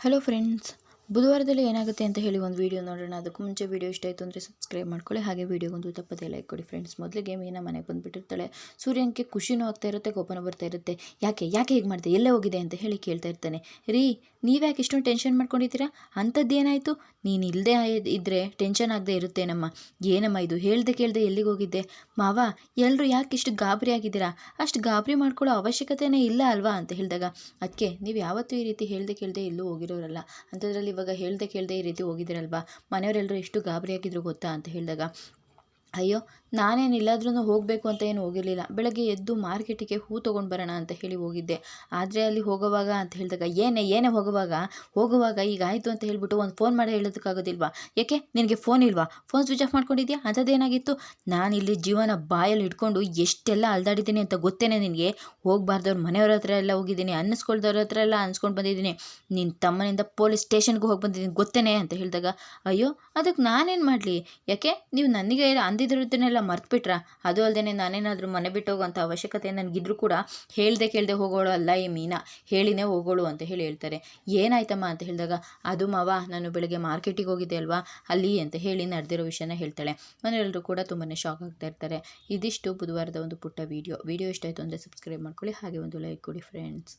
Hello friends ಬುಧವಾರದಲ್ಲಿ ಏನಾಗುತ್ತೆ ಅಂತ ಹೇಳಿ ಒಂದು ವೀಡಿಯೋ ನೋಡೋಣ. ಅದಕ್ಕೂ ಮುಂಚೆ ವೀಡಿಯೋ ಇಷ್ಟ ಆಯಿತು ಅಂದರೆ ಸಬ್ಸ್ಕ್ರೈಬ್ ಮಾಡ್ಕೊಳ್ಳಿ. ಹಾಗೆ ವೀಡಿಯೋಗೊಂದು ತಪ್ಪದೇ ಲೈಕ್ ಕೊಡಿ ಫ್ರೆಂಡ್ಸ್ ಮೊದಲಿಗೆ ಮೀನಾ ಮನೆಗೆ ಬಂದುಬಿಟ್ಟಿರ್ತಾಳೆ. ಸೂರ್ಯನಿಗೆ ಖುಷಿನೂ ಆಗ್ತಾ ಇರುತ್ತೆ, ಕೋಪನೂ ಬರ್ತಾ ಇರುತ್ತೆ. ಯಾಕೆ ಯಾಕೆ ಹೇಗೆ ಮಾಡಿದೆ? ಎಲ್ಲೇ ಹೋಗಿದೆ ಅಂತ ಹೇಳಿ ಕೇಳ್ತಾ ಇರ್ತಾನೆ. ರೀ ನೀವ್ಯಾಕೆ ಇಷ್ಟೊಂದು ಟೆನ್ಷನ್ ಮಾಡ್ಕೊಂಡಿದ್ದೀರಾ? ಅಂಥದ್ದು ಏನಾಯಿತು? ನೀನು ಇಲ್ಲದೆ ಇದ್ದರೆ ಟೆನ್ಷನ್ ಆಗದೆ ಇರುತ್ತೇನಮ್ಮ ಏನಮ್ಮ ಇದು? ಹೇಳ್ದೆ ಕೇಳ್ದೆ ಎಲ್ಲಿಗೆ ಹೋಗಿದ್ದೆ? ಮಾವ ಎಲ್ಲರೂ ಯಾಕೆ ಇಷ್ಟು ಗಾಬರಿ ಆಗಿದ್ದೀರಾ? ಅಷ್ಟು ಗಾಬರಿ ಮಾಡ್ಕೊಳ್ಳೋ ಅವಶ್ಯಕತೆನೇ ಇಲ್ಲ ಅಲ್ವಾ? ಅಂತ ಹೇಳಿದಾಗ ಅದಕ್ಕೆ ನೀವು ಯಾವತ್ತೂ ಈ ರೀತಿ ಹೇಳ್ದೆ ಕೇಳ್ದೆ ಎಲ್ಲೂ ಹೋಗಿರೋರಲ್ಲ. ಅಂಥದ್ರಲ್ಲಿ ಇವಾಗ ಹೇಳ್ದೆ ಕೇಳ್ದೆ ಈ ರೀತಿ ಹೋಗಿದ್ದೀರಲ್ವಾ? ಮನೆಯವರೆಲ್ಲರೂ ಎಷ್ಟು ಗಾಬರಿ ಆಗಿದ್ರು ಗೊತ್ತಾ ಅಂತ ಹೇಳಿದಾಗ. ಅಯ್ಯೋ, ನಾನೇನು ಎಲ್ಲಾದ್ರೂ ಹೋಗಬೇಕು ಅಂತ ಏನು ಹೋಗಿರಲಿಲ್ಲ. ಬೆಳಗ್ಗೆ ಎದ್ದು ಮಾರ್ಕೆಟಿಗೆ ಹೂ ತೊಗೊಂಡು ಬರೋಣ ಅಂತ ಹೇಳಿ ಹೋಗಿದ್ದೆ. ಆದರೆ ಅಲ್ಲಿ ಹೋಗುವಾಗ ಅಂತ ಹೇಳಿದಾಗ, ಏನೇ ಏನೇ ಹೋಗುವಾಗ? ಹೋಗುವಾಗ ಈಗ ಆಯಿತು ಅಂತ ಹೇಳಿಬಿಟ್ಟು ಒಂದು ಫೋನ್ ಮಾಡಿ ಹೇಳೋದಕ್ಕಾಗೋದಿಲ್ವಾ? ಯಾಕೆ? ನಿನಗೆ ಫೋನ್ ಇಲ್ವಾ? ಫೋನ್ ಸ್ವಿಚ್ ಆಫ್ ಮಾಡ್ಕೊಂಡಿದ್ಯಾ? ಅಂಥದ್ದೇನಾಗಿತ್ತು ಇಲ್ಲಿ ಜೀವನ ಬಾಯಲ್ಲಿ ಇಟ್ಕೊಂಡು ಎಷ್ಟೆಲ್ಲ ಅಲ್ದಾಡಿದ್ದೀನಿ ಅಂತ ಗೊತ್ತೇನೆ ನಿನಗೆ? ಹೋಗಬಾರ್ದವ್ರ ಮನೆಯವ್ರ ಹತ್ರ ಎಲ್ಲ ಹೋಗಿದ್ದೀನಿ, ಅನ್ನಿಸ್ಕೊಳ್ದವ್ರ ಹತ್ರ ಎಲ್ಲ ಅನ್ಸ್ಕೊಂಡು ಬಂದಿದ್ದೀನಿ. ನಿನ್ನ ತಮ್ಮನಿಂದ ಪೊಲೀಸ್ ಸ್ಟೇಷನ್ಗೂ ಹೋಗಿ ಬಂದಿದ್ದೀನಿ, ಗೊತ್ತೇನೆ ಅಂತ ಹೇಳಿದಾಗ, ಅಯ್ಯೋ, ಅದಕ್ಕೆ ನಾನೇನು ಮಾಡಲಿ? ಯಾಕೆ? ನೀವು ನನಗೆ ಅಂದಿದ್ರದ್ದನ್ನೆಲ್ಲ ಮರ್ತ್ಬಿಟ್ರ? ಅದು ಅಲ್ಲದೆ ನಾನೇನಾದರೂ ಮನೆ ಬಿಟ್ಟು ಹೋಗೋಂಥ ಅವಶ್ಯಕತೆ ನನಗಿದ್ರು ಕೂಡ ಹೇಳ್ದೆ ಕೇಳದೆ ಹೋಗೋಳು ಅಲ್ಲ ಈ ಮೀನಾ. ಹೇಳಿನೇ ಹೋಗೋಳು ಅಂತ ಹೇಳಿ ಹೇಳ್ತಾರೆ. ಏನಾಯ್ತಮ್ಮ ಅಂತ ಹೇಳಿದಾಗ, ಅದು ಮಾವ, ನಾನು ಬೆಳಗ್ಗೆ ಮಾರ್ಕೆಟಿಗೆ ಹೋಗಿದ್ದೆ ಅಲ್ವಾ? ಅಲ್ಲಿ ಅಂತ ಹೇಳಿ ನಡೆದಿರೋ ವಿಷಯನ ಹೇಳ್ತಾಳೆ. ಮನೆಯಲ್ಲರೂ ಕೂಡ ತುಂಬಾ ಶಾಕ್ ಆಗ್ತಾ ಇರ್ತಾರೆ. ಇದಿಷ್ಟು ಬುಧವಾರದ ಒಂದು ಪುಟ್ಟ ವೀಡಿಯೋ ವೀಡಿಯೋ ಇಷ್ಟ ಆಯಿತು ಅಂದರೆ ಸಬ್ಸ್ಕ್ರೈಬ್ ಮಾಡ್ಕೊಳ್ಳಿ. ಹಾಗೆ ಒಂದು ಲೈಕ್ ಕೊಡಿ ಫ್ರೆಂಡ್ಸ್